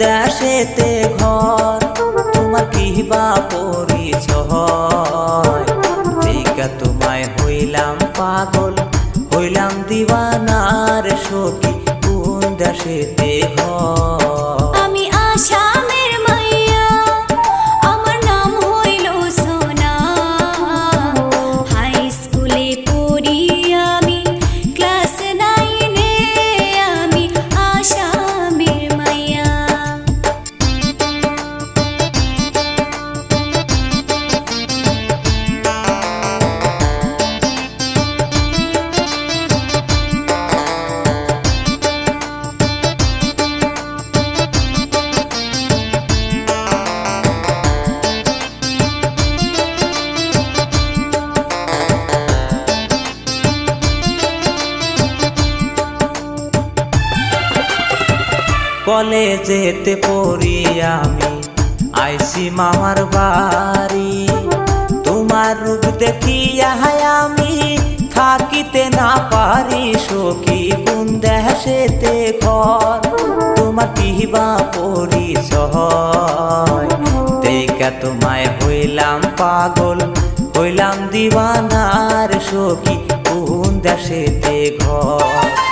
দেশেতে ঘর তোমার কি বা পরিচয় দেখা তোমায় হইলাম পাগল, হইলাম দিবানার সখী, কোন দেশেতে ঘর? কলেজেতে পড়ি আমি। আইসি মামার বাড়ি। তোমার রূপ দেখিয়া আমি থাকিতে না পারি। সখী কোন দেশেতে ঘর? তোমার কিবা পরিচয়। দেখা তোমায় হইলাম পাগল, হইলাম দিওয়ানার সখী কোন দেশেতে ঘর?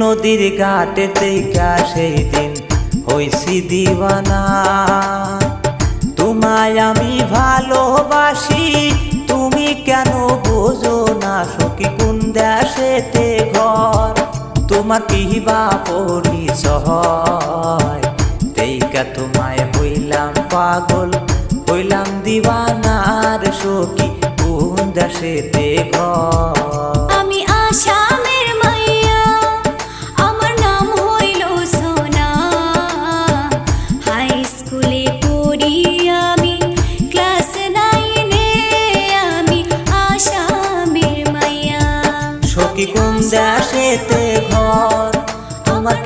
নদীর ঘাটে দেখা সেই দিন হইছি দিওয়ানা। তোমায় আমি ভালোবাসি, তুমি কেন বোঝো না সখী কোন দেশেতে ঘর? তোমার কি বা পরিচয়, দেখা তোমায় হইলাম পাগল, হইলাম দিওয়ানার সখী কোন দেশেতে ঘর? দেশেতে ঘর আমার